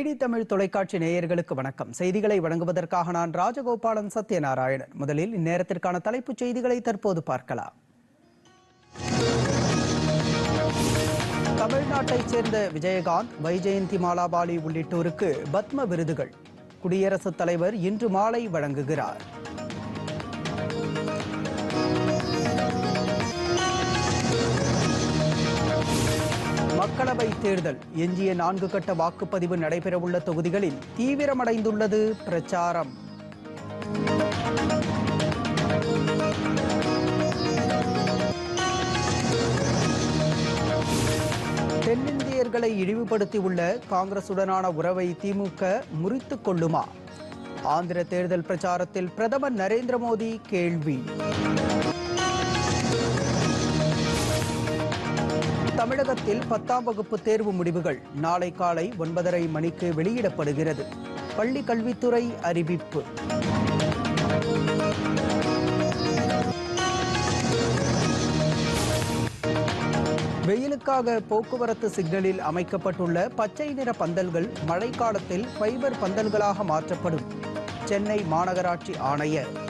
DD Tamil தொலைக்காட்சி நேயர்களுக்கு வணக்கம். செய்திகளை வழங்குவதற்காக நான் ராஜகோபாலன் சத்யநாராயணன். முதலில் இந்நேரத்திற்கான தலைப்புச் செய்திகளை தற்போது பார்க்கலாம். தமிழ்நாட்டைச் சேர்ந்த விஜயகாந்த் வைஜெயந்தி மாலாபாலி உள்ளிட்டோருக்கு பத்ம விருதுகள். குடியரசுத் தலைவர் இன்று மாலை வழங்குகிறார். மக்களவை தேர்தல். எஞ்சிய நான்கு கட்ட வாக்குப்பதிவு நடைபெறவுள்ள தொகுதிகளில் தீவிரமடைந்துள்ளது பிரச்சாரம். தென்னிந்தியர்களை இழிவுபடுத்தியுள்ள காங்கிரசுடனான உறவை திமுக முறித்துக் கொள்ளுமா? ஆந்திர தேர்தல் பிரச்சாரத்தில் பிரதமர் நரேந்திர மோடி கேள்வி. தமிழகத்தில் பத்தாம் வகுப்பு தேர்வு முடிவுகள் நாளை காலை ஒன்பதரை மணிக்கு வெளியிடப்படுகிறது. பள்ளி கல்வித்துறை அறிவிப்பு. வெயிலுக்காக போக்குவரத்து சிக்னலில் அமைக்கப்பட்டுள்ள பச்சை நிற பந்தல்கள் மழைக்காலத்தில் ஃபைபர் பந்தல்களாக மாற்றப்படும். சென்னை மாநகராட்சி ஆணையர்.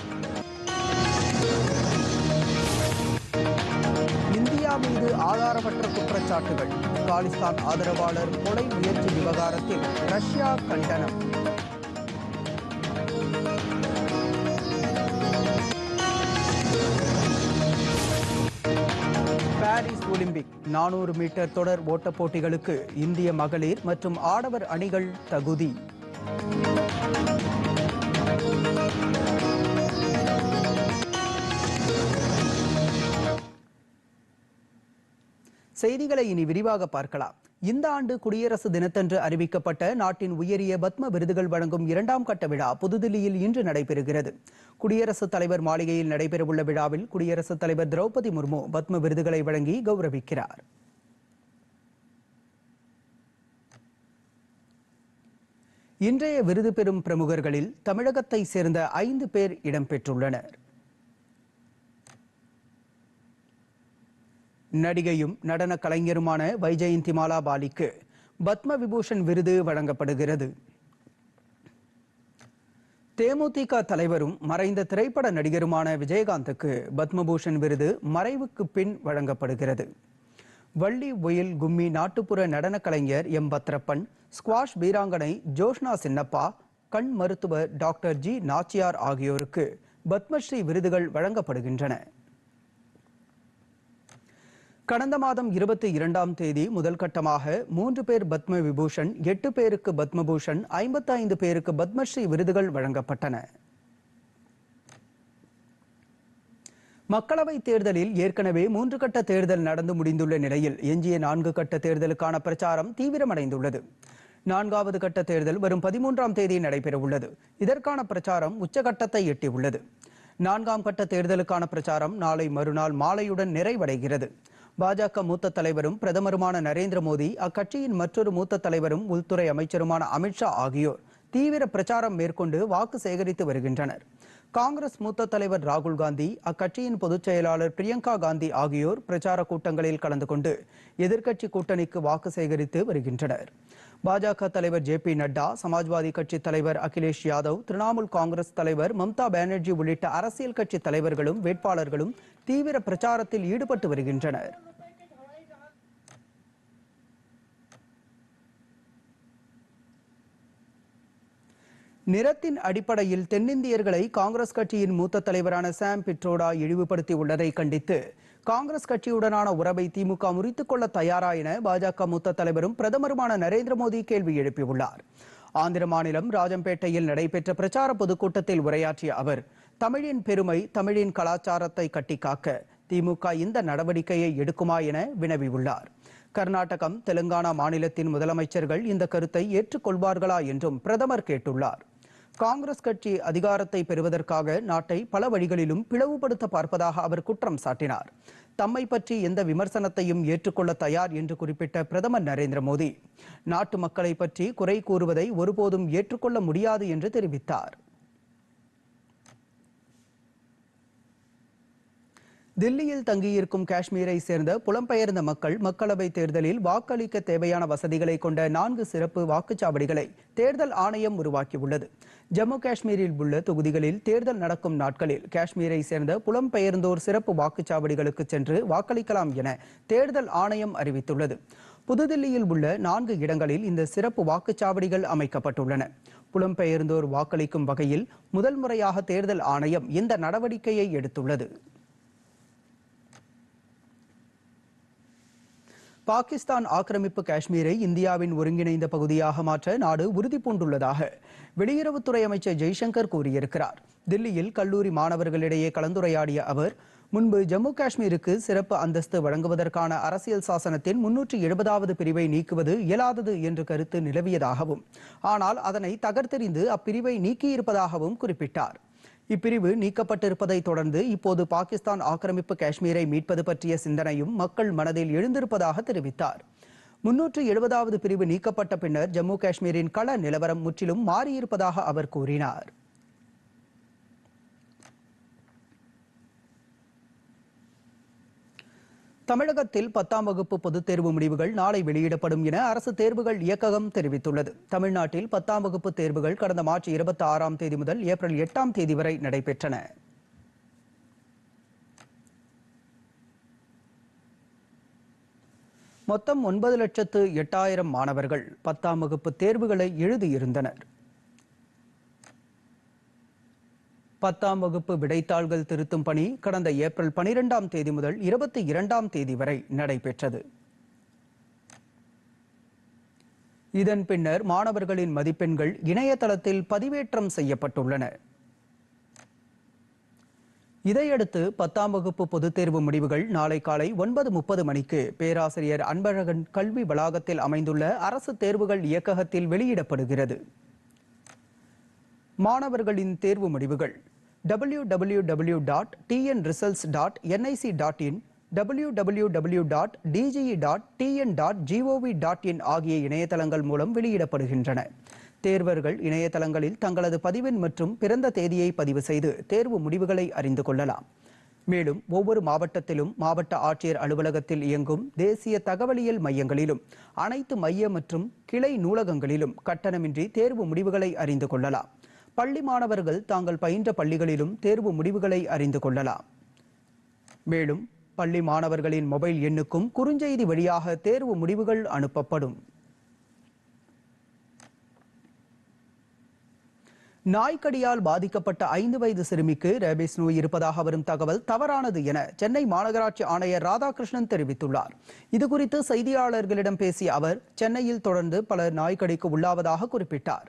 மீது ஆதாரமற்ற குற்றச்சாட்டுகள். காலிஸ்தான் ஆதரவாளர் கொலை முயற்சி விவகாரத்தில் ரஷ்யா கண்டனம். பாரிஸ் ஒலிம்பிக் நானூறு மீட்டர் தொடர் ஓட்டப் போட்டிகளுக்கு இந்திய மகளிர் மற்றும் ஆடவர் அணிகள் தகுதி. செய்திகளை இனி விரிவாக பார்க்கலாம். இந்த ஆண்டு குடியரசு தினத்தன்று அறிவிக்கப்பட்ட நாட்டின் உயரிய பத்ம விருதுகள் வழங்கும் இரண்டாம் கட்ட விழா புதுதில்லியில் இன்று நடைபெறுகிறது. குடியரசுத் தலைவர் மாளிகையில் நடைபெறவுள்ள விழாவில் குடியரசுத் தலைவர் திரௌபதி முர்மு பத்ம விருதுகளை வழங்கி கௌரவிக்கிறார். இன்றைய விருது பெறும் பிரமுகர்களில் தமிழகத்தை சேர்ந்த ஐந்து பேர் இடம்பெற்றுள்ளனர். நடிகையும் நடன கலைஞருமான வைஜெயந்தி மாலா பாலிக்கு பத்ம விபூஷன் விருது வழங்கப்படுகிறது. தேமுதிக தலைவரும் மறைந்த திரைப்பட நடிகருமான விஜயகாந்துக்கு பத்மபூஷன் விருது மறைவுக்கு பின் வழங்கப்படுகிறது. வள்ளி ஒயில் கும்மி நாட்டுப்புற நடன கலைஞர் எம். பத்ரப்பன் ஸ்குவாஷ் வீராங்கனை ஜோஷ்னா சின்னப்பா கண் மருத்துவர் டாக்டர் ஜி. நாச்சியார் ஆகியோருக்கு பத்மஸ்ரீ விருதுகள் வழங்கப்படுகின்றன. கடந்த மாதம் இருபத்தி இரண்டாம் தேதி முதல் கட்டமாக மூன்று பேர் பத்ம விபூஷன் எட்டு பேருக்கு பத்மபூஷன் ஐம்பத்தி ஐந்து பேருக்கு பத்மஸ்ரீ விருதுகள் வழங்கப்பட்டன. மக்களவை தேர்தலில் ஏற்கனவே மூன்று கட்ட தேர்தல் நடந்து முடிந்துள்ள நிலையில் எஞ்சிய நான்கு கட்ட தேர்தலுக்கான பிரச்சாரம் தீவிரமடைந்துள்ளது. நான்காவது கட்ட தேர்தல் வரும் பதிமூன்றாம் தேதி நடைபெறவுள்ளது. இதற்கான பிரச்சாரம் உச்சகட்டத்தை எட்டியுள்ளது. நான்காம் கட்ட தேர்தலுக்கான பிரச்சாரம் நாளை மறுநாள் மாலையுடன் நிறைவடைகிறது. பாஜக மூத்த தலைவரும் பிரதமருமான நரேந்திர மோடி அக்கட்சியின் மற்றொரு மூத்த தலைவரும் உள்துறை அமைச்சருமான அமித்ஷா ஆகியோர் தீவிர பிரச்சாரம் மேற்கொண்டு வாக்கு சேகரித்து வருகின்றனர். காங்கிரஸ் மூத்த தலைவர் ராகுல் காந்தி அக்கட்சியின் பொதுச் செயலாளர் பிரியங்கா காந்தி ஆகியோர் பிரச்சார கூட்டங்களில் கலந்து கொண்டு எதிர்க்கட்சி கூட்டணிக்கு வாக்கு சேகரித்து வருகின்றனர். பாஜக தலைவர் ஜே பி நட்டா சமாஜ்வாதி கட்சி தலைவர் அகிலேஷ் யாதவ் திரிணாமுல் காங்கிரஸ் தலைவர் மம்தா பானர்ஜி உள்ளிட்ட அரசியல் கட்சி தலைவர்களும் வேட்பாளர்களும் தீவிர பிரச்சாரத்தில் ஈடுபட்டு வருகின்றனர். நிறத்தின் அடிப்படையில் தென்னிந்தியர்களை காங்கிரஸ் கட்சியின் மூத்த தலைவரான சாம் பிட்ரோடா இழிவுபடுத்தி உள்ளதை கண்டித்து காங்கிரஸ் கட்சியுடனான உறவை திமுக முறித்துக் கொள்ள தயாரா என பாஜக மூத்த தலைவரும் பிரதமருமான நரேந்திர மோடி கேள்வி எழுப்பியுள்ளார். ஆந்திர மாநிலம் ராஜம்பேட்டையில் நடைபெற்ற பிரச்சார பொதுக்கூட்டத்தில் உரையாற்றிய அவர் தமிழின் பெருமை தமிழின் கலாச்சாரத்தை கட்டிக்காக்க திமுக இந்த நடவடிக்கையை எடுக்குமா என வினவியுள்ளார். கர்நாடகம் தெலுங்கானா மாநிலத்தின் முதலமைச்சர்கள் இந்த கருத்தை ஏற்றுக்கொள்வார்களா என்றும் பிரதமர் கேட்டுள்ளார். காங்கிரஸ் கட்சி அதிகாரத்தை பெறுவதற்காக நாட்டை பல வழிகளிலும் பிளவுபடுத்த பார்ப்பதாக அவர் குற்றம் சாட்டினார். தம்மை பற்றி எந்த விமர்சனத்தையும் ஏற்றுக்கொள்ள தயார் என்று குறிப்பிட்ட பிரதமர் நரேந்திர மோடி. நாட்டு மக்களை பற்றி குறை கூறுவதை ஒருபோதும் ஏற்றுக்கொள்ள முடியாது என்று தெரிவித்தார். தில்லியில் தங்கியிருக்கும் காஷ்மீரை சேர்ந்த புலம்பெயர்ந்த மக்கள் மக்களவை தேர்தலில் வாக்களிக்க தேவையான வசதிகளை கொண்ட நான்கு சிறப்பு வாக்குச்சாவடிகளை தேர்தல் ஆணையம் உருவாக்கியுள்ளது. ஜம்மு காஷ்மீரில் உள்ள தொகுதிகளில் தேர்தல் நடக்கும் நாட்களில் காஷ்மீரை சேர்ந்த புலம்பெயர்ந்தோர் சிறப்பு வாக்குச்சாவடிகளுக்கு சென்று வாக்களிக்கலாம் என தேர்தல் ஆணையம் அறிவித்துள்ளது. புதுதில்லியில் உள்ள நான்கு இடங்களில் இந்த சிறப்பு வாக்குச்சாவடிகள் அமைக்கப்பட்டுள்ளன. புலம்பெயர்ந்தோர் வாக்களிக்கும் வகையில் முதல் முறையாக தேர்தல் ஆணையம் இந்த நடவடிக்கையை எடுத்துள்ளது. பாகிஸ்தான் ஆக்கிரமிப்பு காஷ்மீரை இந்தியாவின் ஒருங்கிணைந்த பகுதியாக மாற்ற நாடு உறுதி பூண்டுள்ளதாக வெளியுறவுத்துறை அமைச்சர் ஜெய்சங்கர் கூறியிருக்கிறார். தில்லியில் கல்லூரி மாணவர்களிடையே கலந்துரையாடிய அவர் முன்பு ஜம்மு காஷ்மீருக்கு சிறப்பு அந்தஸ்து வழங்குவதற்கான அரசியல் சாசனத்தின் முன்னூற்றி எழுபதாவது பிரிவை நீக்குவது இயலாதது என்று கருத்து நிலவியதாகவும் ஆனால் அதனை தகர்த்தெறிந்து அப்பிரிவை நீக்கியிருப்பதாகவும் குறிப்பிட்டார். இப்பிரிவு நீக்கப்பட்டிருப்பதை தொடர்ந்து இப்போது பாகிஸ்தான் ஆக்கிரமிப்பு காஷ்மீரை மீட்பது பற்றிய சிந்தனையும் மக்கள் மனதில் எழுந்திருப்பதாக தெரிவித்தார். முன்னூற்று எழுபதாவது பிரிவு நீக்கப்பட்ட பின்னர் ஜம்மு காஷ்மீரின் கள நிலவரம் முற்றிலும் மாறியிருப்பதாக அவர் கூறினார். தமிழகத்தில் பத்தாம் வகுப்பு பொதுத் தேர்வு முடிவுகள் நாளை வெளியிடப்படும் என அரசு தேர்வுகள் இயக்ககம் தெரிவித்துள்ளது. தமிழ்நாட்டில் பத்தாம் வகுப்பு தேர்வுகள் கடந்த மார்ச் இருபத்தி ஆறாம் தேதி முதல் ஏப்ரல் எட்டாம் தேதி வரை நடைபெற்றன. மொத்தம் ஒன்பது லட்சத்து எட்டாயிரம் மாணவர்கள் பத்தாம் வகுப்பு தேர்வுகளை எழுதியிருந்தனர். பத்தாம் வகுப்பு விடைத்தாள்கள் திருத்தும் பணி கடந்த ஏப்ரல் பனிரெண்டாம் தேதி முதல் இருபத்தி இரண்டாம் தேதி வரை நடைபெற்றது. இதன் பின்னர் மாணவர்களின் மதிப்பெண்கள் இணையதளத்தில் பதிவேற்றம் செய்யப்பட்டுள்ளன. இதையடுத்து பத்தாம் வகுப்பு பொதுத் தேர்வு முடிவுகள் நாளை காலை ஒன்பது முப்பது மணிக்கு பேராசிரியர் அன்பழகன் கல்வி வளாகத்தில் அமைந்துள்ள அரசு தேர்வுகள் இயக்ககத்தில் வெளியிடப்படுகிறது. மாணவர்களின் தேர்வு முடிவுகள். W W W dot TN results dot NIC dot in W W W dot DGE dot TN dot GOV dot in ஆகிய இணையதளங்கள் மூலம் வெளியிடப்படுகின்றன. தேர்வர்கள் இணையதளங்களில் தங்களது பதிவெண் மற்றும் பிறந்த தேதியை பதிவு செய்து தேர்வு முடிவுகளை அறிந்து கொள்ளலாம். மேலும் ஒவ்வொரு மாவட்டத்திலும் மாவட்ட ஆட்சியர் அலுவலகத்தில் இயங்கும் தேசிய தகவலியல் மையங்களிலும் அனைத்து மைய மற்றும் கிளை நூலகங்களிலும் கட்டணமின்றி தேர்வு முடிவுகளை அறிந்து கொள்ளலாம். பள்ளி மாணவர்கள் தாங்கள் பயின்ற பள்ளிகளிலும் தேர்வு முடிவுகளை அறிந்து கொள்ளலாம். மேலும் பள்ளி மாணவர்களின் மொபைல் எண்ணுக்கும் குறுஞ்செய்தி வழியாக தேர்வு முடிவுகள் அனுப்பப்படும். நாய்க்கடியால் பாதிக்கப்பட்ட ஐந்து வயது சிறுமிக்கு ரேபிஸ் நோய் இருப்பதாக வரும் தகவல் தவறானது என சென்னை மாநகராட்சி ஆணையர் ராதாகிருஷ்ணன் தெரிவித்துள்ளார். இதுகுறித்து செய்தியாளர்களிடம் பேசிய அவர் சென்னையில் தொடர்ந்து பலர் நாய்க்கடிக்கு உள்ளாவதாக குறிப்பிட்டார்.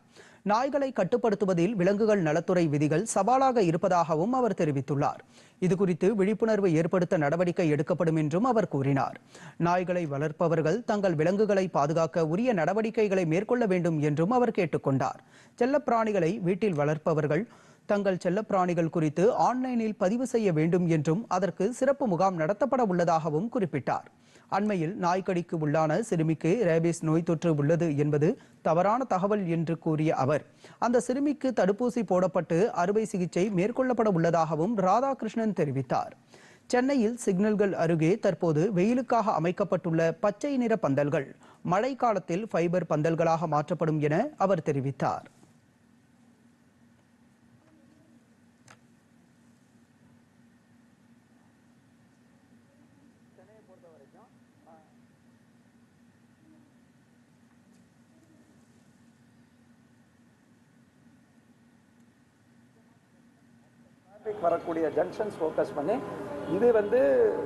நாய்களை கட்டுப்படுத்துவதில் விலங்குகள் நலத்துறை விதிகள் சவாலாக இருப்பதாகவும் அவர் தெரிவித்துள்ளார். இதுகுறித்து விழிப்புணர்வு ஏற்படுத்த நடவடிக்கை எடுக்கப்படும் என்றும் அவர் கூறினார். நாய்களை வளர்ப்பவர்கள் தங்கள் விலங்குகளை பாதுகாக்க உரிய நடவடிக்கைகளை மேற்கொள்ள வேண்டும் என்றும் அவர் கேட்டுக்கொண்டார். செல்லப்பிராணிகளை வீட்டில் வளர்ப்பவர்கள் தங்கள் செல்லப்பிராணிகள் குறித்து ஆன்லைனில் பதிவு செய்ய வேண்டும் என்றும் அதற்கு சிறப்பு முகாம் நடத்தப்பட உள்ளதாகவும் குறிப்பிட்டார். அண்மையில் நாய்க்கடிக்கு உள்ளான சிறுமிக்கு ரேபிஸ் நோய் தொற்று உள்ளது என்பது தவறான தகவல் என்று கூறிய அவர். அந்த சிறுமிக்கு தடுப்பூசி போடப்பட்டு அறுவை சிகிச்சை மேற்கொள்ளப்பட உள்ளதாகவும் ராதாகிருஷ்ணன் தெரிவித்தார். சென்னையில் சிக்னல்கள் அருகே தற்போது வெயிலுக்காக அமைக்கப்பட்டுள்ள பச்சை நிற பந்தல்கள் மழை காலத்தில் ஃபைபர் பந்தல்களாக மாற்றப்படும் என அவர் தெரிவித்தார். வரக்கூடிய ஜங்ஷன்ஸ் ஃபோக்கஸ் பண்ணி இது வந்து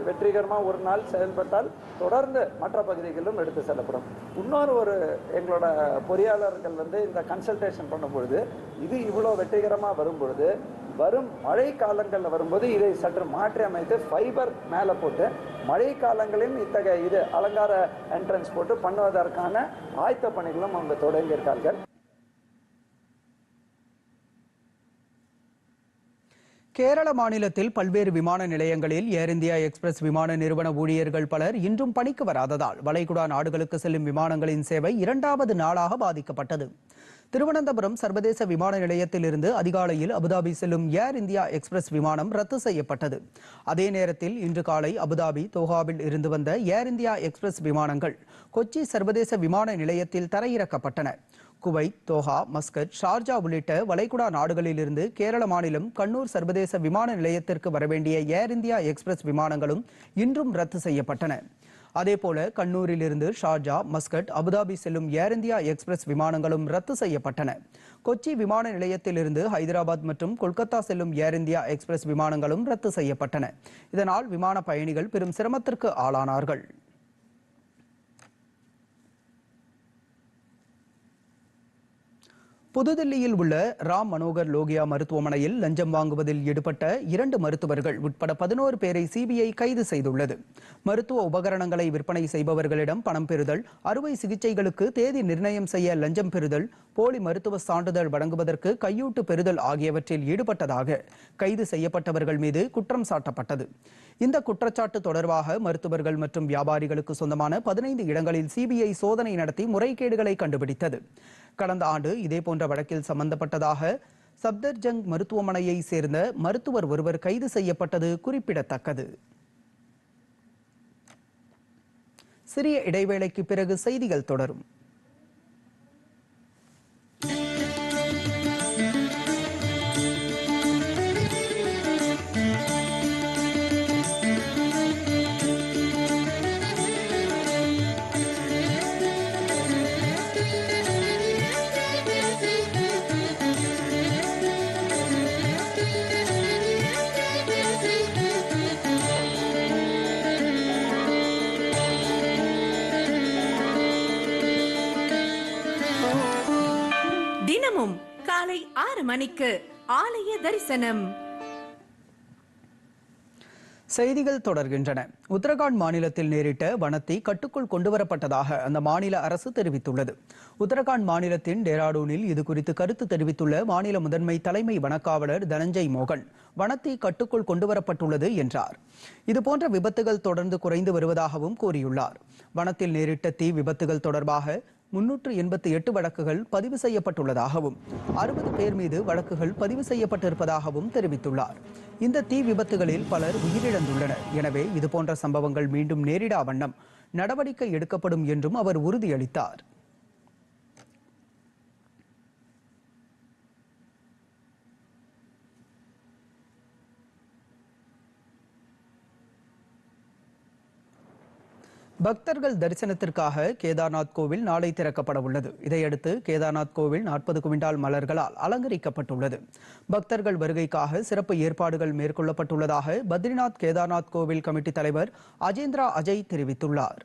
வெற்றிகரமாக ஒரு நாள் செயல்பட்டால் தொடர்ந்து மற்ற பகுதிகளிலும் எடுத்து செல்லப்படும். இன்னொரு ஒரு எங்களோட பொறியாளர்கள் வந்து இந்த கன்சல்டேஷன் பண்ணும்பொழுது இது இவ்வளோ வெற்றிகரமாக வரும்பொழுது வரும் மழை காலங்களில் வரும்போது இதை சற்று மாற்றி அமைத்து ஃபைபர் மேலே போட்டு மழை காலங்களிலும் இத்தகைய இது அலங்கார என்ட்ரன்ஸ் போட்டு பண்ணுவதற்கான ஆயத்த பணிகளும் அவங்க தொடங்கியிருக்கார்கள். கேரள மாநிலத்தில் பல்வேறு விமான நிலையங்களில் ஏர் இந்தியா எக்ஸ்பிரஸ் விமான நிறுவன ஊழியர்கள் பலர் இன்றும் பணிக்கு வராததால் வளைகுடா நாடுகளுக்கு செல்லும் விமானங்களின் சேவை இரண்டாவது நாளாக பாதிக்கப்பட்டது. திருவனந்தபுரம் சர்வதேச விமான நிலையத்திலிருந்து அதிகாலையில் அபுதாபி செல்லும் ஏர் இந்தியா எக்ஸ்பிரஸ் விமானம் ரத்து செய்யப்பட்டது. அதே நேரத்தில் இன்று காலை அபுதாபி தோஹாவில் இருந்து வந்த ஏர் இந்தியா எக்ஸ்பிரஸ் விமானங்கள் கொச்சி சர்வதேச விமான நிலையத்தில் தரையிறக்கப்பட்டன. குவைத் தோஹா மஸ்கட் ஷார்ஜா உள்ளிட்ட வளைகுடா நாடுகளிலிருந்து கேரள மாநிலம் கண்ணூர் சர்வதேச விமான நிலையத்திற்கு வரவேண்டிய ஏர் இந்தியா எக்ஸ்பிரஸ் விமானங்களும் இன்றும் ரத்து செய்யப்பட்டன. அதேபோல கண்ணூரிலிருந்து ஷார்ஜா மஸ்கட் அபுதாபி செல்லும் ஏர் இந்தியா எக்ஸ்பிரஸ் விமானங்களும் ரத்து செய்யப்பட்டன. கொச்சி விமான நிலையத்திலிருந்து ஹைதராபாத் மற்றும் கொல்கத்தா செல்லும் ஏர் இந்தியா எக்ஸ்பிரஸ் விமானங்களும் ரத்து செய்யப்பட்டன. இதனால் விமான பயணிகள் பெரும் சிரமத்திற்கு ஆளானார்கள். புதுதில்லியில் உள்ள ராம் மனோகர் லோகியா மருத்துவமனையில் லஞ்சம் வாங்குவதில் ஈடுபட்ட இரண்டு மருத்துவர்கள் உட்பட பதினோரு பேரை சிபிஐ கைது செய்துள்ளது. மருத்துவ உபகரணங்களை விற்பனை செய்பவர்களிடம் பணம் பெறுதல் அறுவை சிகிச்சைகளுக்கு தேதி நிர்ணயம் செய்ய லஞ்சம் பெறுதல் போலி மருத்துவ சான்றிதழ் வழங்குவதற்கு கையூட்டு பெறுதல் ஆகியவற்றில் ஈடுபட்டதாக கைது செய்யப்பட்டவர்கள் மீது குற்றம் சாட்டப்பட்டது. இந்த குற்றச்சாட்டு தொடர்பாக மருத்துவர்கள் மற்றும் வியாபாரிகளுக்கு சொந்தமான பதினைந்து இடங்களில் சிபிஐ சோதனை நடத்தி முறைகேடுகளை கண்டுபிடித்தது. கடந்த ஆண்டு இதேபோன்ற வழக்கில் சம்பந்தப்பட்டதாக சப்தர்ஜங் மருத்துவமனையை சேர்ந்த மருத்துவர் ஒருவர் கைது செய்யப்பட்டது குறிப்பிடத்தக்கது. சிறிய இடைவேளைக்கு பிறகு செய்திகள் தொடரும். காலை ஆறு மணிக்கு ஆலய தரிசனம். செய்திகள் தொடர்கின்றன. உத்தரகாண்ட் மாநிலத்தில் நேரிட்ட வனத்தை கட்டுக்குள் கொண்டுவரப்பட்டதாக அந்த மாநில அரசு தெரிவித்துள்ளது. உத்தரகாண்ட் மாநிலத்தின் டேராடூனில் இது குறித்து கருத்து தெரிவித்துள்ள மாநில முதன்மை தலைமை வனக்காவலர் தனஞ்சய் மோகன் வனத்தை கட்டுக்குள் கொண்டுவரப்பட்டுள்ளது என்றார். இதுபோன்ற விபத்துகள் தொடர்ந்து குறைந்து வருவதாகவும் கூறியுள்ளார். வனத்தில் நேரிட்ட தீ விபத்துகள் தொடர்பாக முன்னூற்று எண்பத்தி எட்டு வழக்குகள் பதிவு செய்யப்பட்டுள்ளதாகவும் அறுபது பேர் மீது வழக்குகள் பதிவு செய்யப்பட்டிருப்பதாகவும் தெரிவித்துள்ளார். இந்த தீ விபத்துகளில் பலர் உயிரிழந்துள்ளனர். எனவே இதுபோன்ற சம்பவங்கள் மீண்டும் நேரிடா வண்ணம் நடவடிக்கை எடுக்கப்படும் என்றும் அவர் உறுதியளித்தார். பக்தர்கள் தரிசனத்திற்காக கேதார்நாத் கோவில் நாளை திறக்கப்பட உள்ளது. இதையடுத்து கேதார்நாத் கோவில் நாற்பது குவிண்டால் மலர்களால் அலங்கரிக்கப்பட்டுள்ளது. பக்தர்கள் வருகைக்காக சிறப்பு ஏற்பாடுகள் மேற்கொள்ளப்பட்டுள்ளதாக பத்ரிநாத் கேதார்நாத் கோவில் கமிட்டி தலைவர் அஜேந்திரா அஜய் தெரிவித்துள்ளார்.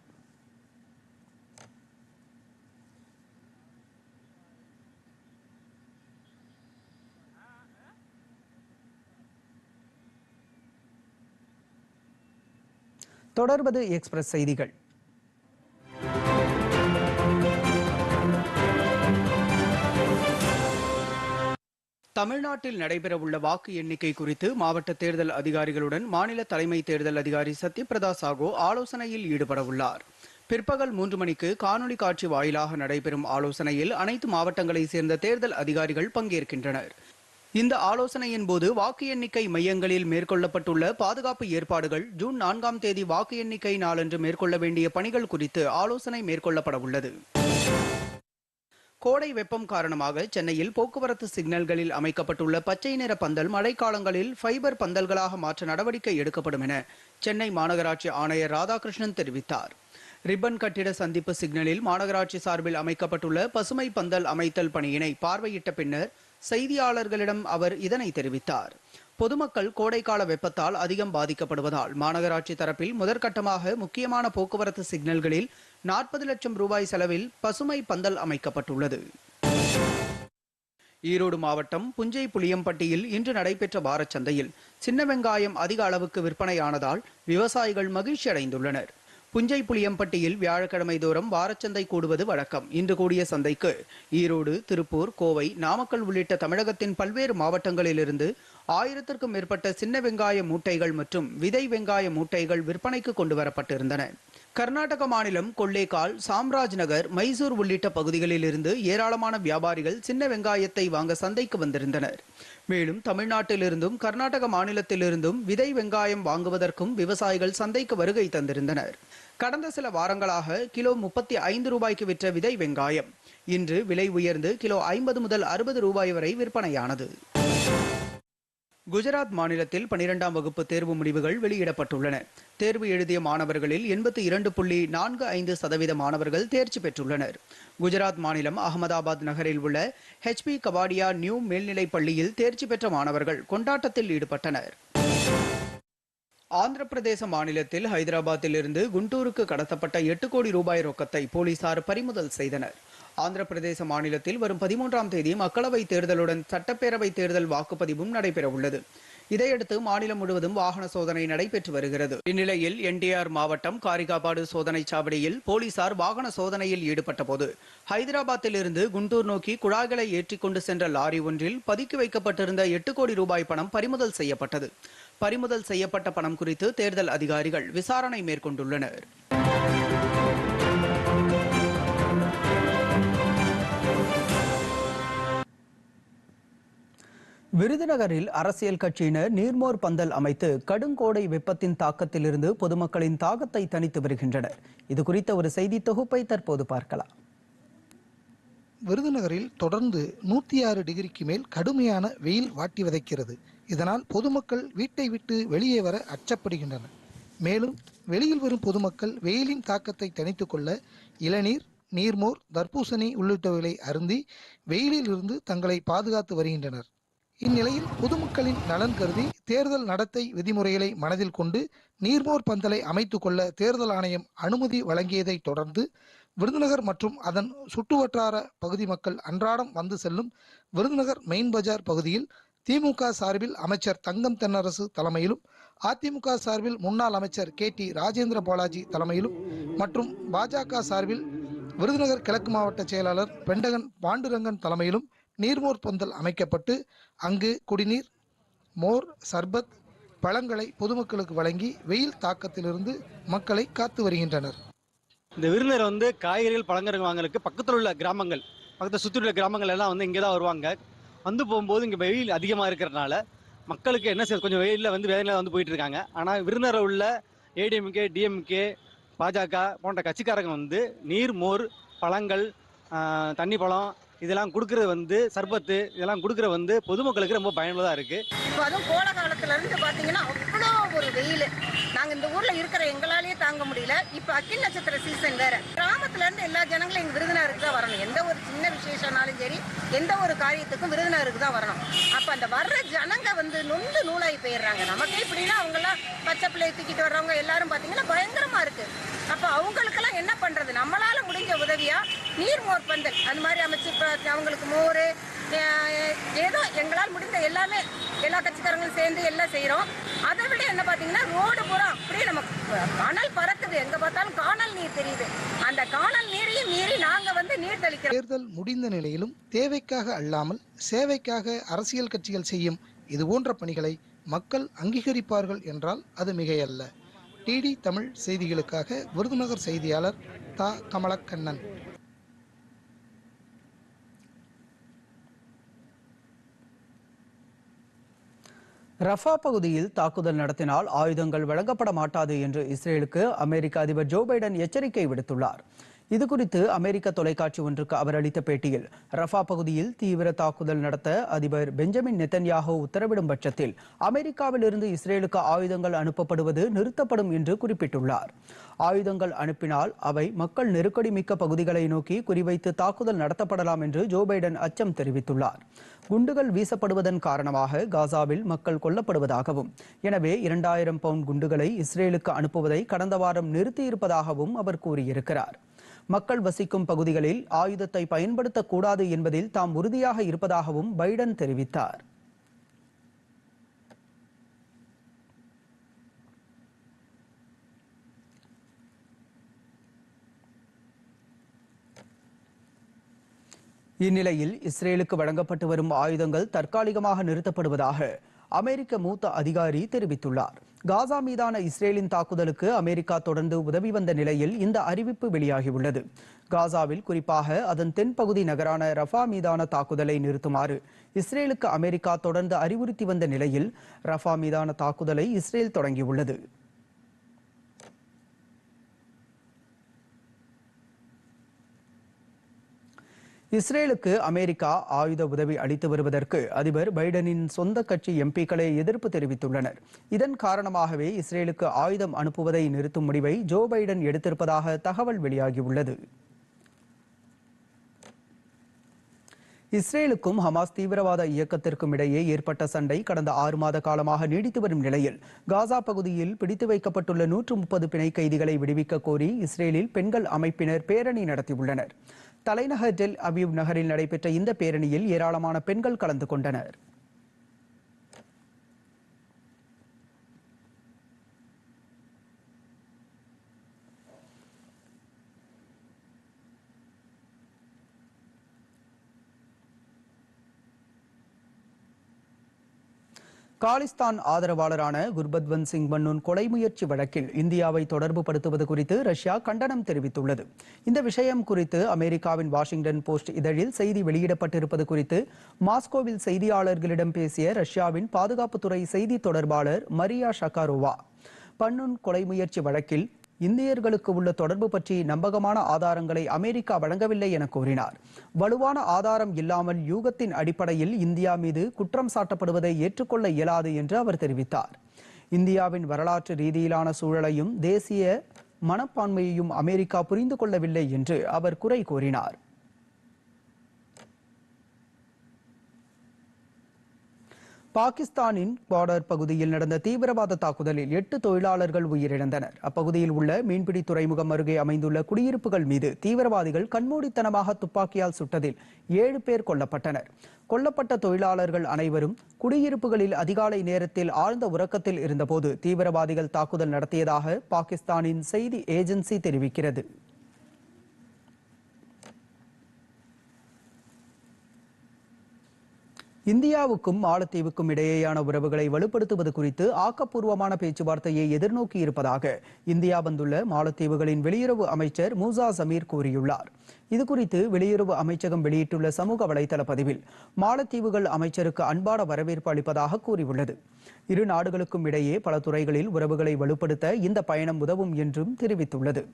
தொடர்வது எக்ஸ்பிரஸ் செய்திகள். தமிழ்நாட்டில் நடைபெறவுள்ள வாக்கு எண்ணிக்கை குறித்து மாவட்ட தேர்தல் அதிகாரிகளுடன் மாநில தலைமை தேர்தல் அதிகாரி சத்யபிரதா சாகோ ஆலோசனையில் ஈடுபடவுள்ளார். பிற்பகல் மூன்று மணிக்கு காணொலி காட்சி வாயிலாக நடைபெறும் ஆலோசனையில் அனைத்து மாவட்டங்களைச் சேர்ந்த தேர்தல் அதிகாரிகள் பங்கேற்கின்றனர். இந்த ஆலோசனையின் போது வாக்கு எண்ணிக்கை மையங்களில் மேற்கொள்ளப்பட்டுள்ள பாதுகாப்பு ஏற்பாடுகள் ஜூன் நான்காம் தேதி வாக்கு எண்ணிக்கை நாளன்று மேற்கொள்ள வேண்டிய பணிகள் குறித்து ஆலோசனை மேற்கொள்ளப்பட உள்ளது. கோடை வெப்பம் காரணமாக சென்னையில் போக்குவரத்து சிக்னல்களில் அமைக்கப்பட்டுள்ள பச்சை நிற பந்தல் மழைக்காலங்களில் ஃபைபர் பந்தல்களாக மாற்ற நடவடிக்கை எடுக்கப்படும் என சென்னை மாநகராட்சி ஆணையர் ராதாகிருஷ்ணன் தெரிவித்தார். ரிப்பன் கட்டிட சந்திப்பு சிக்னலில் மாநகராட்சி சார்பில் அமைக்கப்பட்டுள்ள பசுமை பந்தல் அமைத்தல் பணியினை பார்வையிட்ட பின்னர் செய்தியாளர்களிடம் அவர் இதனை தெரிவித்தார். பொதுமக்கள் கோடைக்கால வெப்பத்தால் அதிகம் பாதிக்கப்படுவதால் மாநகராட்சி தரப்பில் முதற்கட்டமாக முக்கியமான போக்குவரத்து சிக்னல்களில் நாற்பது லட்சம் ரூபாய் செலவில் பசுமை பந்தல் அமைக்கப்பட்டுள்ளது. ஈரோடு மாவட்டம் புஞ்சை புளியம்பட்டியில் இன்று நடைபெற்ற வாரச்சந்தையில் சின்ன வெங்காயம் அதிக அளவுக்கு விற்பனையானதால் விவசாயிகள் மகிழ்ச்சி அடைந்துள்ளனர் புஞ்சை புளியம்பட்டியில் வியாழக்கிழமை தோறும் வாரச்சந்தை கூடுவது வழக்கம். இன்று கூடிய சந்தைக்கு ஈரோடு திருப்பூர் கோவை நாமக்கல் உள்ளிட்ட தமிழகத்தின் பல்வேறு மாவட்டங்களிலிருந்து ஆயிரத்திற்கும் மேற்பட்ட சின்ன வெங்காய மூட்டைகள் மற்றும் விதை வெங்காய மூட்டைகள் விற்பனைக்கு கொண்டு வரப்பட்டிருந்தன கர்நாடக மாநிலம் கொள்ளேகால் சாம்ராஜ் நகர் மைசூர் உள்ளிட்ட பகுதிகளில் இருந்து ஏராளமான வியாபாரிகள் சின்ன வெங்காயத்தை வாங்க சந்தைக்கு வந்திருந்தனர். மேலும் தமிழ்நாட்டிலிருந்தும் கர்நாடக மாநிலத்திலிருந்தும் விதை வெங்காயம் வாங்குவதற்கும் விவசாயிகள் சந்தைக்கு வருகை தந்திருந்தனர். கடந்த சில வாரங்களாக கிலோ முப்பத்தி ஐந்து ரூபாய்க்கு விற்ற விதை வெங்காயம். இன்று விலை உயர்ந்து கிலோ ஐம்பது முதல் அறுபது ரூபாய் வரை விற்பனையானது. குஜராத் மாநிலத்தில் பனிரெண்டாம் வகுப்பு தேர்வு முடிவுகள் வெளியிடப்பட்டுள்ளன. தேர்வு எழுதிய மாணவர்களில் எண்பத்தி இரண்டு புள்ளி நான்கு ஐந்து சதவீத மாணவர்கள் தேர்ச்சி பெற்றுள்ளனர். குஜராத் மாநிலம் அகமதாபாத் நகரில் உள்ள ஹெச்பி கபாடியா நியூ மேல்நிலைப் பள்ளியில் தேர்ச்சி பெற்ற மாணவர்கள் கொண்டாட்டத்தில் ஈடுபட்டனர். ஆந்திர பிரதேச மாநிலத்தில் ஹைதராபாத்தில் இருந்து குண்டூருக்கு கடத்தப்பட்ட எட்டு கோடி ரூபாய் ரொக்கத்தை போலீசார் பறிமுதல் செய்தனர். ஆந்திர பிரதேச மாநிலத்தில் வரும் பதிமூன்றாம் தேதி மக்களவை தேர்தலுடன் சட்டப்பேரவை தேர்தல் வாக்குப்பதிவும் நடைபெறவுள்ளது. இதையடுத்து மாநிலம் முழுவதும் வாகன சோதனை நடைபெற்று வருகிறது. இந்நிலையில் என்டிஆர் மாவட்டம் காரிகாபாடு சோதனை சாவடியில் போலீசார் வாகன சோதனையில் ஈடுபட்ட போது ஹைதராபாத்தில் இருந்து குண்டூர் நோக்கி குழாய்களை ஏற்றிக்கொண்டு சென்ற லாரி ஒன்றில் பதுக்கி வைக்கப்பட்டிருந்த எட்டு கோடி ரூபாய் பணம் பறிமுதல் செய்யப்பட்டது. பறிமுதல் செய்யப்பட்ட பணம் குறித்து தேர்தல் அதிகாரிகள் விசாரணை மேற்கொண்டுள்ளனர். விருதுநகரில் அரசியல் கட்சியினர் நீர்மோர் பந்தல் அமைத்து கடுங்கோடை வெப்பத்தின் தாக்கத்திலிருந்து பொதுமக்களின் தாகத்தை தணித்து வருகின்றனர். இது குறித்த ஒரு செய்தி தொகுப்பை தற்போது பார்க்கலாம். விருதுநகரில் தொடர்ந்து நூற்றி ஆறு டிகிரிக்கு மேல் கடுமையான வெயில் வாட்டி வதைக்கிறது. இதனால் பொதுமக்கள் வீட்டை விட்டு வெளியே வர அச்சப்படுகின்றனர். மேலும் வெளியில் வரும் பொதுமக்கள் வெயிலின் தாக்கத்தை தணித்துக் கொள்ள இளநீர் நீர்மோர் தர்பூசணி உள்ளிட்டவைகளை அருந்தி வெயிலில் இருந்து தங்களை பாதுகாத்து வருகின்றனர். இந்நிலையில் பொதுமக்களின் நலன் கருதி தேர்தல் நடத்தை விதிமுறைகளை மனதில் கொண்டு நீர்மோர் பந்தலை அமைத்துக் கொள்ள தேர்தல் ஆணையம் அனுமதி வழங்கியதை தொடர்ந்து விருதுநகர் மற்றும் அதன் சுற்றுவட்டார பகுதி மக்கள் அன்றாடம் வந்து செல்லும் விருதுநகர் மெயின் பஜார் பகுதியில் திமுக சார்பில் அமைச்சர் தங்கம் தென்னரசு தலைமையிலும் அதிமுக சார்பில் முன்னாள் அமைச்சர் கே டி ராஜேந்திர பாலாஜி தலைமையிலும் மற்றும் பாஜக சார்பில் விருதுநகர் கிழக்கு மாவட்ட செயலாளர் பெண்டகன் பாண்டுரங்கன் தலைமையிலும் நீர்மோர் பந்தல் அமைக்கப்பட்டு அங்கு குடிநீர் மோர் சர்பத் பழங்களை பொதுமக்களுக்கு வழங்கி வெயில் தாக்கத்திலிருந்து மக்களை காத்து வருகின்றனர். இந்த விருந்தினர் வந்து காய்கறிகள் பழங்கள் வாங்கலுக்கு பக்கத்தில் உள்ள கிராமங்கள் பக்கத்தில் சுற்றி உள்ள கிராமங்கள் எல்லாம் வந்து இங்கே தான் வருவாங்க. வந்து போகும்போது இங்கே வெயில் அதிகமாக இருக்கிறதுனால மக்களுக்கு என்ன செய்ய கொஞ்சம் வெயிலில் வந்து வேதனையில் வந்து போயிட்டு இருக்காங்க. ஆனால் விருந்தினர் உள்ள ஏடிஎம்கே டிஎம்கே பாஜக போன்ற கட்சிக்காரங்க வந்து நீர் மோர் பழங்கள் தண்ணி பழம் இதெல்லாம் கொடுக்கறது வந்து சர்பத்து இதெல்லாம் கொடுக்கறது வந்து பொதுமக்களுக்கு ரொம்ப பயனுள்ளதாக இருக்குது இப்போ அதுவும் கோடை காலத்துல இருந்து பாத்தீங்கன்னா அவ்வளோ ஒரு வெயில். நாங்கள் இந்த ஊரில் இருக்கிற எங்களாலேயே தாங்க முடியல. இப்போ அக்கில் நட்சத்திர சீசன் வேற. கிராமத்துலேருந்து எல்லா ஜனங்களும் எங்கள் விருதுநகருக்கு தான் வரணும். எந்த ஒரு சின்ன விசேஷம்னாலும் சரி எந்த ஒரு காரியத்துக்கும் விருதுநகருக்கு தான் வரணும். அப்போ அந்த வர்ற ஜனங்க வந்து நொந்து நூலாகி போயிடுறாங்க. நமக்கே இப்படின்னா அவங்கெல்லாம் பச்சை பிள்ளையை தூக்கிட்டு வர்றவங்க எல்லாரும் பார்த்தீங்கன்னா பயங்கரமாக இருக்குது அப்போ அவங்களுக்கெல்லாம் என்ன பண்ணுறது நம்மளால் முடிஞ்ச உதவியாக நீர் மோர் பந்தல் அந்த மாதிரி அமைச்சு அவங்களுக்கு மோர் ஏதோ எங்களால் முடிந்த எல்லாமே எல்லா கட்சிக்காரங்களும் சேர்ந்து எல்லாம் செய்கிறோம் அதை விட என்ன அப்படியே காணல் பறக்குது. எங்க பார்த்தாலும் காணல் நீர் தெரியுது. அந்த காணல் நீரையும் மீறி நாங்க வந்து நீர் தெளிக்கிறோம். தேர்தல் முடிந்த நிலையிலும் தேவைக்காக அல்லாமல் சேவைக்காக அரசியல் கட்சிகள் செய்யும் இது போன்ற பணிகளை மக்கள் அங்கீகரிப்பார்கள் என்றால் அது மிகையல்ல. டிடி தமிழ் செய்திகளுக்காக விருதுநகர் செய்தியாளர் தா கமலக்கண்ணன். ரஃபா பகுதியில் தாக்குதல் நடத்தினால் ஆயுதங்கள் வழங்கப்பட மாட்டாது என்று இஸ்ரேலுக்கு அமெரிக்க அதிபர் ஜோ பைடன் எச்சரிக்கை விடுத்துள்ளார். இது குறித்து அமெரிக்க தொலைக்காட்சி ஒன்றுக்கு அவர் அளித்த பேட்டியில் ரஃபா பகுதியில் தீவிர தாக்குதல் நடத்த அதிபர் பெஞ்சமின் நெத்தன்யாகு உத்தரவிடும் பட்சத்தில் அமெரிக்காவிலிருந்து இஸ்ரேலுக்கு ஆயுதங்கள் அனுப்பப்படுவது நிறுத்தப்படும் என்று குறிப்பிட்டுள்ளார். ஆயுதங்கள் அனுப்பினால் அவை மக்கள் நெருக்கடி மிக்க பகுதிகளை நோக்கி குறிவைத்து தாக்குதல் நடத்தப்படலாம் என்று ஜோ பைடன் அச்சம் தெரிவித்துள்ளார். குண்டுகள் வீசப்படுவதன் காரணமாக காசாவில் மக்கள் கொல்லப்படுவதாகவும் எனவே இரண்டாயிரம் பவுண்ட் குண்டுகளை இஸ்ரேலுக்கு அனுப்புவதை கடந்த வாரம் நிறுத்தியிருப்பதாகவும் அவர் கூறியிருக்கிறார். மக்கள் வசிக்கும் பகுதிகளில் ஆயுதத்தை பயன்படுத்தக்கூடாது என்பதில் தாம் உறுதியாக இருப்பதாகவும் பைடன் தெரிவித்தார். இந்நிலையில் இஸ்ரேலுக்கு வழங்கப்பட்டு வரும் ஆயுதங்கள் தற்காலிகமாக நிறுத்தப்படுவதாக அமெரிக்க மூத்த அதிகாரி தெரிவித்துள்ளார். காசா மீதான இஸ்ரேலின் தாக்குதலுக்கு அமெரிக்கா தொடர்ந்து உதவி வந்த நிலையில் இந்த அறிவிப்பு வெளியாகியுள்ளது. காசாவில் குறிப்பாக அதன் தென்பகுதி நகரான ரஃபா மீதான தாக்குதலை நிறுத்துமாறு இஸ்ரேலுக்கு அமெரிக்கா தொடர்ந்து அறிவுறுத்தி வந்த நிலையில் ரஃபா மீதான தாக்குதலை இஸ்ரேல் தொடங்கியுள்ளது. இஸ்ரேலுக்கு அமெரிக்கா ஆயுத உதவி அளித்து வருவதற்கு அதிபர் பைடனின் சொந்த கட்சி எம்பிக்களே எதிர்ப்பு தெரிவித்துள்ளனர். இதன் காரணமாகவே இஸ்ரேலுக்கு ஆயுதம் அனுப்புவதை நிறுத்தும் முடிவை ஜோ பைடன் எடுத்திருப்பதாக தகவல் வெளியாகியுள்ளது. இஸ்ரேலுக்கும் ஹமாஸ் தீவிரவாத இயக்கத்திற்கும் இடையே ஏற்பட்ட சண்டை கடந்த ஆறு மாத காலமாக நீடித்து வரும் நிலையில் காசா பகுதியில் பிடித்து வைக்கப்பட்டுள்ள நூற்று முப்பது பிணை கைதிகளை விடுவிக்க கோரி இஸ்ரேலில் பெண்கள் அமைப்பினர் பேரணி நடத்தியுள்ளனர். தலைநகர் டெல் அபீவ் நகரில் நடைபெற்ற இந்த பேரணியில் ஏராளமான பெண்கள் கலந்து கொண்டனர். காலிஸ்தான் ஆதரவாளரான குர்பத்வந்த் சிங் பன்னூன் கொலை முயற்சி வழக்கில் இந்தியாவை தொடர்பு படுத்துவது குறித்து ரஷ்யா கண்டனம் தெரிவித்துள்ளது. இந்த விஷயம் குறித்து அமெரிக்காவின் வாஷிங்டன் போஸ்ட் இதழில் செய்தி வெளியிடப்பட்டிருப்பது குறித்து மாஸ்கோவில் செய்தியாளர்களிடம் பேசிய ரஷ்யாவின் பாதுகாப்புத்துறை செய்தி தொடர்பாளர் மரியா ஷகாரோவா பன்னூன் கொலை முயற்சி வழக்கில் இந்தியர்களுக்கு உள்ள தொடர்பு பற்றி நம்பகமான ஆதாரங்களை அமெரிக்கா வழங்கவில்லை என கூறினார். வலுவான ஆதாரம் இல்லாமல் யூகத்தின் அடிப்படையில் இந்தியா மீது குற்றம் சாட்டப்படுவதை ஏற்றுக்கொள்ள இயலாது என்று அவர் தெரிவித்தார். இந்தியாவின் வரலாற்று ரீதியிலான சூழலையும் தேசிய மனப்பான்மையையும் அமெரிக்கா புரிந்து கொள்ளவில்லை என்று அவர் குறை கூறினார். பாகிஸ்தானின் பார்டர் பகுதியில் நடந்த தீவிரவாத தாக்குதலில் எட்டு தொழிலாளர்கள் உயிரிழந்தனர். அப்பகுதியில் உள்ள மீன்பிடி துறைமுகம் அருகே அமைந்துள்ள குடியிருப்புகள் மீது தீவிரவாதிகள் கண்மூடித்தனமாக துப்பாக்கியால் சுட்டதில் ஏழு பேர் கொல்லப்பட்டனர். கொல்லப்பட்ட தொழிலாளர்கள் அனைவரும் குடியிருப்புகளில் அதிகாலை நேரத்தில் ஆழ்ந்த உறக்கத்தில் இருந்தபோது தீவிரவாதிகள் தாக்குதல் நடத்தியதாக பாகிஸ்தானின் செய்தி ஏஜென்சி தெரிவிக்கிறது. இந்தியாவுக்கும் மாலத்தீவுக்கும் இடையேயான உறவுகளை வலுப்படுத்துவது குறித்து ஆக்கப்பூர்வமான பேச்சுவார்த்தையை எதிர்நோக்கி இருப்பதாக இந்தியா வந்துள்ள மாலத்தீவுகளின் வெளியுறவு அமைச்சர் மூசா சமீர் கூறியுள்ளார். இதுகுறித்து வெளியுறவு அமைச்சகம் வெளியிட்டுள்ள சமூக வலைதள பதிவில் மாலத்தீவுகள் அமைச்சருக்கு அன்பான வரவேற்பு அளிப்பதாக கூறியுள்ளது. இரு நாடுகளுக்கும் இடையே பல துறைகளில் உறவுகளை வலுப்படுத்த இந்த பயணம் உதவும் என்றும் தெரிவித்துள்ளது.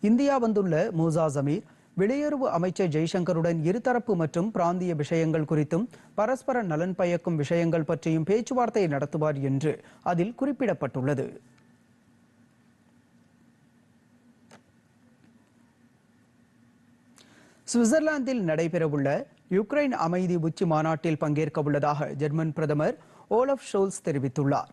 இந்தியா வந்துள்ள மூசா சமீர் வெளியுறவு அமைச்சர் ஜெய்சங்கருடன் இருதரப்பு மற்றும் பிராந்திய விஷயங்கள் குறித்தும் பரஸ்பர நலன் பயக்கும் விஷயங்கள் பற்றியும் பேச்சுவார்த்தை நடத்துவார் என்று அதில் குறிப்பிடப்பட்டுள்ளது. சுவிட்சர்லாந்தில் நடைபெறவுள்ள யுக்ரைன் அமைதி உச்சி மாநாட்டில் பங்கேற்க உள்ளதாக ஜெர்மன் பிரதமர் ஓலப் ஷோல்ஸ் தெரிவித்துள்ளார்.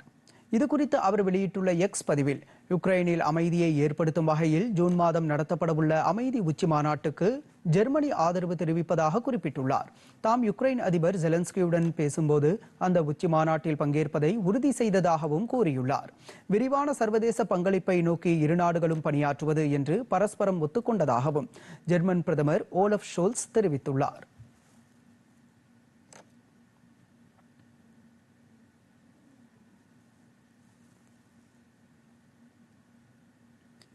இது குறித்து அவர் வெளியிட்டுள்ள எக்ஸ் பதிவில் யுக்ரைனில் அமைதியை ஏற்படுத்தும் வகையில் ஜூன் மாதம் நடத்தப்படவுள்ள அமைதி உச்சி மாநாட்டுக்கு ஜெர்மனி ஆதரவு தெரிவிப்பதாக குறிப்பிட்டுள்ளார். தாம் யுக்ரைன் அதிபர் ஜெலன்ஸ்கியுடன் பேசும்போது அந்த உச்சி மாநாட்டில் பங்கேற்பதை உறுதி செய்ததாகவும் கூறியுள்ளார். விரிவான சர்வதேச பங்களிப்பை நோக்கி இரு நாடுகளும் பணியாற்றுவது என்று பரஸ்பரம் ஒத்துக்கொண்டதாகவும் ஜெர்மன் பிரதமர் ஓலப் ஷோல்ஸ் தெரிவித்துள்ளார்.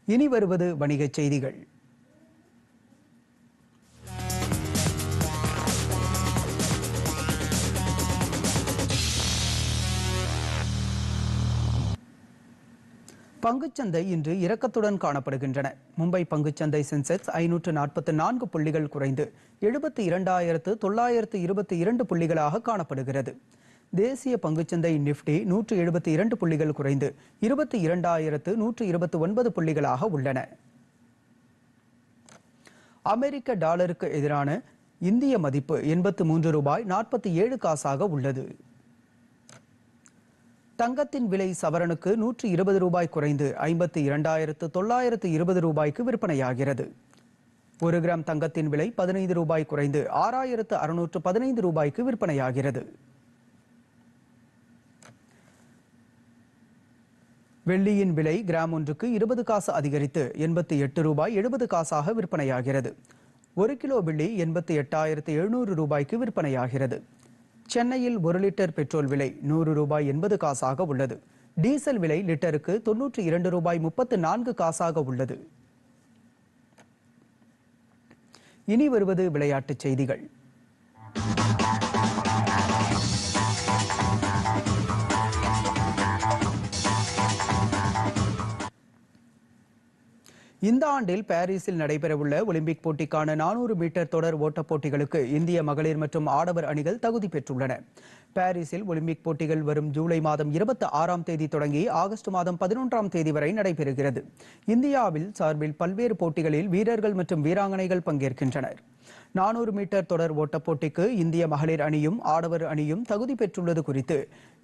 இனி வருவது வணிகச் செய்திகள். பங்குச்சந்தை இன்று இறக்கத்துடன் காணப்படுகின்றன. மும்பை பங்குச்சந்தை சென்செக்ஸ் ஐநூற்று நாற்பத்தி நான்கு புள்ளிகள் குறைந்து எழுபத்தி இரண்டாயிரத்து தொள்ளாயிரத்து இருபத்தி இரண்டு புள்ளிகளாக காணப்படுகிறது. தேசிய பங்குச்சந்தை நிப்டி நூற்று எழுபத்தி இரண்டு புள்ளிகள் குறைந்து இருபத்தி இரண்டாயிரத்து நூற்று இருபத்தி ஒன்பது புள்ளிகளாக உள்ளன. அமெரிக்க டாலருக்கு எதிரான இந்திய மதிப்பு எண்பத்து மூன்று ரூபாய் நாற்பத்தி ஏழு காசாக உள்ளது. தங்கத்தின் விலை சவரனுக்கு நூற்று இருபது ரூபாய் குறைந்து ஐம்பத்தி இரண்டாயிரத்து தொள்ளாயிரத்து இருபது ரூபாய்க்கு விற்பனையாகிறது. ஒரு கிராம் தங்கத்தின் விலை பதினைந்து ரூபாய் குறைந்து ஆறாயிரத்து அறுநூற்று பதினைந்து ரூபாய்க்கு விற்பனையாகிறது. வெள்ளியின் விலை கிராம் ஒன்றுக்கு இருபது காசு அதிகரித்து எண்பத்தி எட்டு ரூபாய் எழுபது காசாக விற்பனையாகிறது. ஒரு கிலோ வெள்ளி எண்பத்தி எட்டாயிரத்து எழுநூறு ரூபாய்க்கு விற்பனையாகிறது. சென்னையில் ஒரு லிட்டர் பெட்ரோல் விலை நூறு ரூபாய் எண்பது காசாக உள்ளது. டீசல் விலை லிட்டருக்கு தொன்னூற்றி இரண்டு ரூபாய் முப்பத்து நான்கு காசாக உள்ளது. இனி வருவது விளையாட்டுச் செய்திகள். இந்த ஆண்டில் பாரிஸில் நடைபெறவுள்ள ஒலிம்பிக் போட்டிக்கான நானூறு மீட்டர் தொடர் ஓட்டப் போட்டிகளுக்கு இந்திய மகளிர் மற்றும் ஆடவர் அணிகள் தகுதி பெற்றுள்ளன. பாரிஸில் ஒலிம்பிக் போட்டிகள் வரும் ஜூலை மாதம் இருபத்தி ஆறாம் தேதி தொடங்கி ஆகஸ்ட் மாதம் பதினொன்றாம் தேதி வரை நடைபெறுகிறது. இந்தியாவில் சார்பில் பல்வேறு போட்டிகளில் வீரர்கள் மற்றும் வீராங்கனைகள் பங்கேற்கின்றனர். நானூறு மீட்டர் தொடர் ஓட்டப் போட்டிக்கு இந்திய மகளிர் அணியும் ஆடவர் அணியும் தகுதி பெற்றுள்ளது குறித்து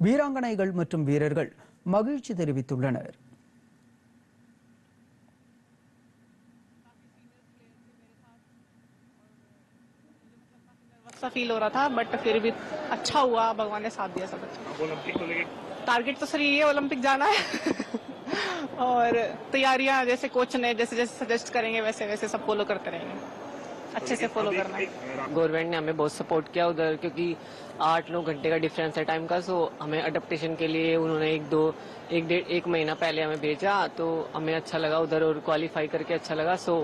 வீராங்கனைகள் மற்றும் வீரர்கள் மகிழ்ச்சி தெரிவித்துள்ளனர். सा फील हो रहा था बट फिर भी अच्छा हुआ भगवान ने साथ दिया सब अच्छा टारगेट तो सर ये ओलंपिक जाना है। और तैयारियाँ जैसे कोच ने जैसे जैसे सजेस्ट करेंगे वैसे वैसे सब फॉलो करते रहेंगे। अच्छे से फॉलो करना है। गवर्नमेंट ने हमें बहुत सपोर्ट किया उधर क्योंकि आठ नौ घंटे का डिफरेंस है टाइम का सो हमें अडेप्टेशन के लिए उन्होंने एक दो एक डेढ़ एक महीना पहले हमें भेजा तो हमें अच्छा लगा उधर और क्वालिफाई करके अच्छा लगा सो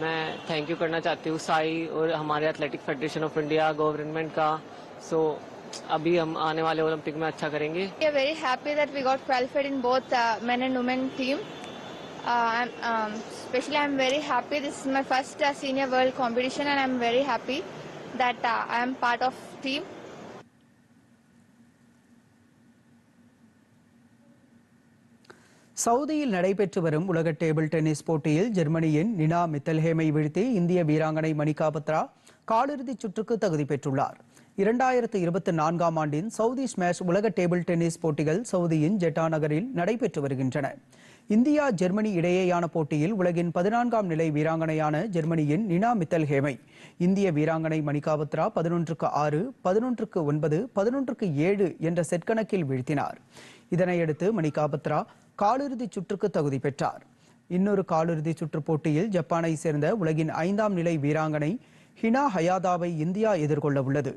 मैं थैंक यू करना चाहती हूँ साई और हमारे athletic federation of India government का। सो so, अभी हम आने वाले ओलंपिक में अच्छा करेंगे। Very happy that we got qualified in both man and women team specially I am very happy this is first senior world competition and I am very happy that I am part of team சவுதியில் நடைபெற்று வரும் உலக table tennis போட்டியில் ஜெர்மனியின் Nina மித்தல்ஹேமை வீழ்த்தி இந்திய வீராங்கனை மணிகா பத்ரா காலிறுதிச் சுற்றுக்கு தகுதி பெற்றுள்ளார். இரண்டாயிரத்து இருபத்தி நான்காம் ஆண்டின் சவுதி ஸ்மாஷ் உலக டேபிள் டென்னிஸ் போட்டிகள் சவுதியின் ஜெட்டா நகரில் நடைபெற்று வருகின்றன. இந்தியா ஜெர்மனி இடையேயான போட்டியில் உலகின் பதினான்காம் நிலை வீராங்கனையான ஜெர்மனியின் நினா மித்தல்ஹேமை இந்திய வீராங்கனை மணிகா பத்ரா பதினொன்றுக்கு ஆறு பதினொன்றுக்கு ஒன்பது பதினொன்றுக்கு ஏழு என்ற செட் கணக்கில் வீழ்த்தினார். இதனையடுத்து மணிகா பத்ரா காலிறுதிச் சுற்றுக்கு தகுதி பெற்றார். இன்னொரு காலிறுதி சுற்று போட்டியில் ஜப்பானை சேர்ந்த உலகின் ஐந்தாம் நிலை வீராங்கனை ஹினா ஹயாதாவை இந்தியா எதிர்கொள்ள உள்ளது.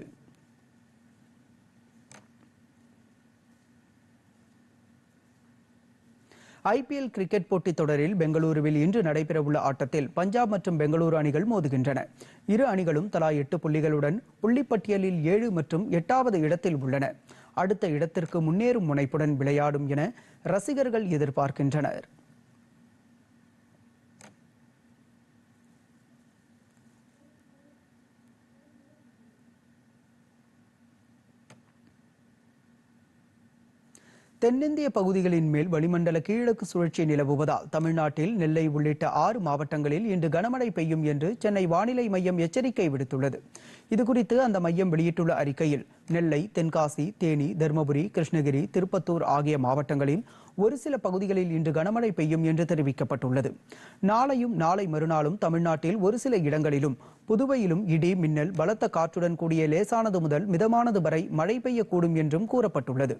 ஐபிஎல் கிரிக்கெட் போட்டித் தொடரில் பெங்களூருவில் இன்று நடைபெறவுள்ள ஆட்டத்தில் பஞ்சாப் மற்றும் பெங்களூரு அணிகள் மோதுகின்றன. இரு அணிகளும் தலா எட்டு புள்ளிகளுடன் புள்ளிப்பட்டியலில் ஏழு மற்றும் எட்டாவது இடத்தில் உள்ளன. அடுத்த இடத்திற்கு முன்னேறும் முனைப்புடன் விளையாடும் என ரசிகர்கள் எதிர்பார்க்கின்றனர். தென்னிந்திய பகுதிகளின் மேல் வளிமண்டல கீழக்கு சுழற்சி நிலவுவதால் தமிழ்நாட்டில் நெல்லை உள்ளிட்ட ஆறு மாவட்டங்களில் இன்று கனமழை பெய்யும் என்று சென்னை வானிலை மையம் எச்சரிக்கை விடுத்துள்ளது. இதுகுறித்து அந்த மையம் வெளியிட்டுள்ள அறிக்கையில் நெல்லை தென்காசி தேனி தருமபுரி கிருஷ்ணகிரி திருப்பத்தூர் ஆகிய மாவட்டங்களில் ஒரு சில பகுதிகளில் இன்று கனமழை பெய்யும் என்று தெரிவிக்கப்பட்டுள்ளது. நாளையும் நாளை மறுநாளும் தமிழ்நாட்டில் ஒரு சில இடங்களிலும் புதுவையிலும் இடி மின்னல் பலத்த காற்றுடன் கூடிய லேசானது முதல் மிதமானது வரை மழை பெய்யக்கூடும் என்றும் கூறப்பட்டுள்ளது.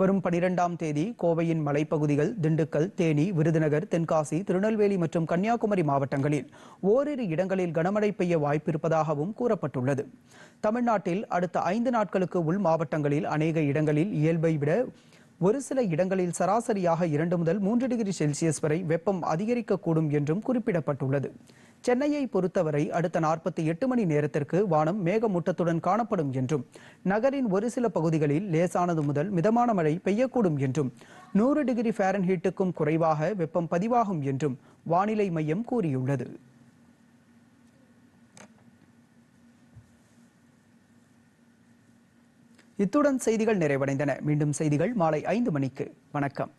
வரும் பனிரெண்டாம் தேதி கோவையின் மலைப்பகுதிகள் திண்டுக்கல் தேனி விருதுநகர் தென்காசி திருநெல்வேலி மற்றும் கன்னியாகுமரி மாவட்டங்களில் ஓரிரு இடங்களில் கனமழை பெய்ய வாய்ப்பிருப்பதாகவும் கூறப்பட்டுள்ளது. தமிழ்நாட்டில் அடுத்த ஐந்து நாட்களுக்கு உள் மாவட்டங்களில் அநேக இடங்களில் இயல்பை விட ஒரு சில இடங்களில் சராசரியாக இரண்டு முதல் மூன்று டிகிரி செல்சியஸ் வரை வெப்பம் அதிகரிக்கக்கூடும் என்றும் குறிப்பிடப்பட்டுள்ளது. சென்னையை பொறுத்தவரை அடுத்த நாற்பத்தி எட்டு மணி நேரத்திற்கு வானம் மேகமூட்டத்துடன் காணப்படும் என்றும் நகரின் ஒரு சில பகுதிகளில் லேசானது முதல் மிதமான மழை பெய்யக்கூடும் என்றும் நூறு டிகிரி ஃபாரன்ஹீட்டுக்கும் குறைவாக வெப்பம் பதிவாகும் என்றும் வானிலை மையம் கூறியுள்ளது. இத்துடன் செய்திகள் நிறைவடைந்தன. மீண்டும் செய்திகள் மாலை ஐந்து மணிக்கு. வணக்கம்.